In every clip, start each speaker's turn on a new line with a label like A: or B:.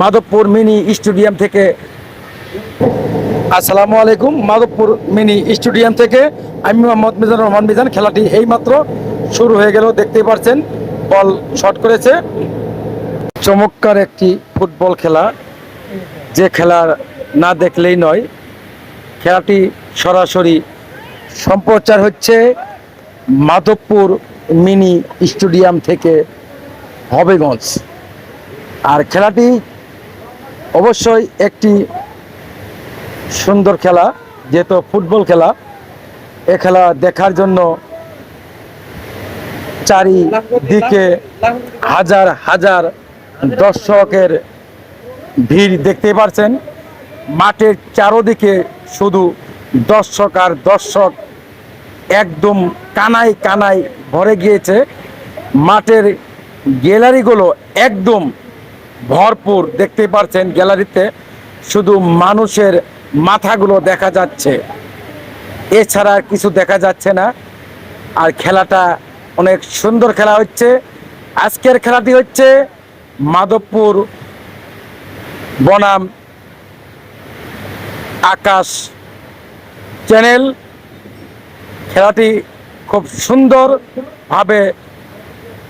A: Madhabpur mini stadium থেকে। আসসালামু আলাইকুম, মাধবপুর মিনি স্টেডিয়াম থেকে। আমি মোহাম্মদ মিজানুর রহমান মিজান, খেলাটি এইমাত্র শুরু হয়ে গেল, দেখতেই পাচ্ছেন বল শট করেছে। চমৎকার একটি ফুটবল খেলা, যে খেলা না দেখলেই নয়, খেলাটি সরাসরি সম্প্রচার হচ্ছে মাধবপুর মিনি স্টেডিয়াম থেকে হবেগঞ্জ। আর খেলাটি অবশ্যই একটি সুন্দর খেলা, যেহেতু ফুটবল খেলা, এ খেলা দেখার জন্য চারিদিকে হাজার হাজার দর্শকের ভিড় দেখতে পারছেন। মাঠের চারোদিকে শুধু দর্শক আর দর্শক একদম কানায় কানায় ভরে গিয়েছে। মাঠের গ্যালারিগুলো একদম ভরপুর, দেখতে পারছেন গ্যালারিতে, শুধু মানুষের মাথাগুলো দেখা যাচ্ছে। এছাড়া আর কিছু দেখা যাচ্ছে না। আর খেলাটা অনেক সুন্দর খেলা হচ্ছে। আজকের খেলাটি হচ্ছে মাধবপুর বনাম আকাশ চ্যানেল। খেলাটি খুব সুন্দরভাবে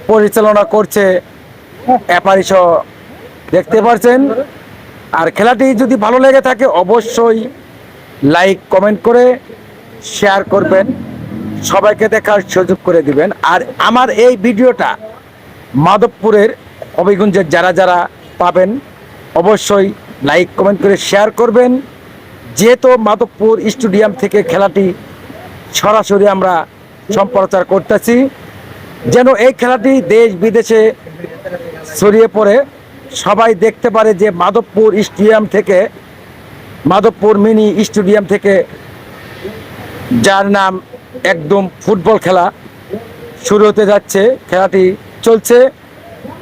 A: পরিচালনা করছে অ্যাপারিস দেখতে পারছেন? আর খেলাটি যদি ভালো লেগে থাকে, অবশ্যই লাইক কমেন্ট করে শেয়ার করবেন। সবাইকে দেখার সুযোগ করে দিবেন। আর আমার এই ভিডিওটা মাধবপুরের হবিগঞ্জের যারা যারা পাবেন, অবশ্যই লাইক কমেন্ট করে শেয়ার করবেন। যেহেতু মাধবপুর স্টেডিয়াম থেকে খেলাটি সরাসরি আমরা সম্প্রচার করতেছি, যেন এই খেলাটি দেশ বিদেশে ছড়িয়ে পড়ে। সবাই দেখতে পারে যে মাধবপুর স্টেডিয়াম থেকে, মাধবপুর মিনি স্টেডিয়াম থেকে যার নাম একদম ফুটবল খেলা শুরু হতে যাচ্ছে। খেলাটি চলছে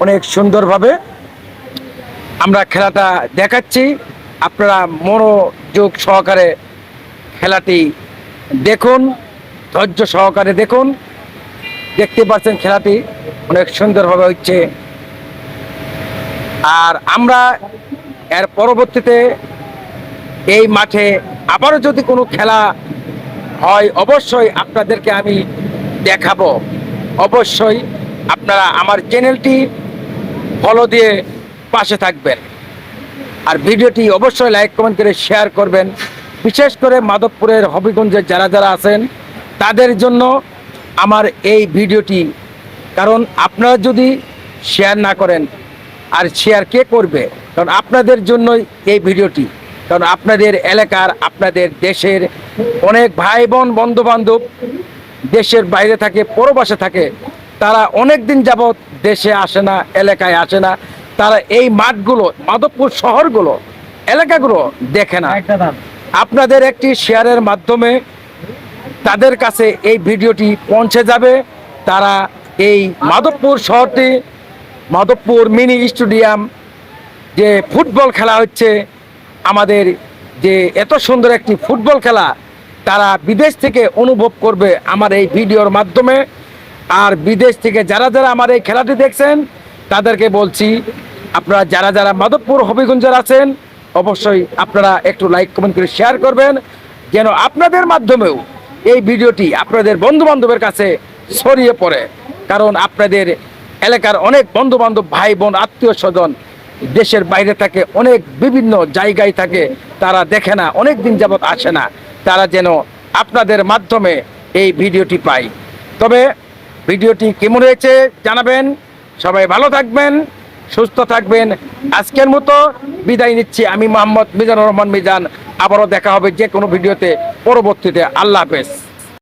A: অনেক সুন্দরভাবে। আমরা খেলাটা দেখাচ্ছি। আপনারা মনোযোগ সহকারে খেলাটি দেখুন, ধৈর্য সহকারে দেখুন। দেখতে পাচ্ছেন খেলাটি অনেক সুন্দরভাবে হচ্ছে। আর আমরা এর পরবর্তীতে এই মাঠে আবারও যদি কোনো খেলা হয়, অবশ্যই আপনাদেরকে আমি দেখাবো। অবশ্যই আপনারা আমার চ্যানেলটি ফলো দিয়ে পাশে থাকবেন। আর ভিডিওটি অবশ্যই লাইক, কমেন্ট করে শেয়ার করবেন। বিশেষ করে মাধবপুরের হবিগঞ্জের যারা যারা আছেন, তাদের জন্য আমার এই ভিডিওটি। কারণ আপনারা যদি শেয়ার না করেন আর শেয়ার কে করবে? কারণ আপনাদের জন্যই এই ভিডিওটি। কারণ আপনাদের এলাকার আপনাদের দেশের অনেক ভাই বোন বন্ধু বান্ধব দেশের বাইরে থাকে পরবাসে থাকে তারা অনেক দিন যাবৎ দেশে আসে না এলাকায় আসে না। তারা এই মাঠগুলো মাধবপুর শহরগুলো এলাকাগুলো দেখে না। আপনাদের একটি শেয়ারের মাধ্যমে তাদের কাছে এই ভিডিওটি পৌঁছে যাবে। তারা এই মাধবপুর শহরটি মাধবপুর মিনি স্টেডিয়াম যে ফুটবল খেলা হচ্ছে, আমাদের যে এত সুন্দর একটি ফুটবল খেলা, তারা বিদেশ থেকে অনুভব করবে আমার এই ভিডিওর মাধ্যমে। আর বিদেশ থেকে যারা যারা আমার এই খেলাটি দেখছেন, তাদেরকে বলছি, আপনারা যারা যারা মাধবপুর হবিগঞ্জের আছেন, অবশ্যই আপনারা একটু লাইক কমেন্ট করে শেয়ার করবেন। যেন আপনাদের মাধ্যমেও এই ভিডিওটি আপনাদের বন্ধু বান্ধবের কাছে ছড়িয়ে পড়ে। কারণ আপনাদের এলাকার অনেক বন্ধু বান্ধব ভাই বোন, আত্মীয় স্বজন দেশের বাইরে থাকে, অনেক বিভিন্ন জায়গায় থাকে, তারা দেখে না, অনেক দিন যাবৎ আসে না। তারা যেন আপনাদের মাধ্যমে এই ভিডিওটি পায়। তবে ভিডিওটি কেমন হয়েছে জানাবেন, সবাই ভালো থাকবেন, সুস্থ থাকবেন। আজকের মতো বিদায় নিচ্ছি আমি মোহাম্মদ মিজানুর রহমান মিজান। আবারও দেখা হবে যে কোনো ভিডিওতে। পরবর্তীতে আল্লাহ হাফেজ।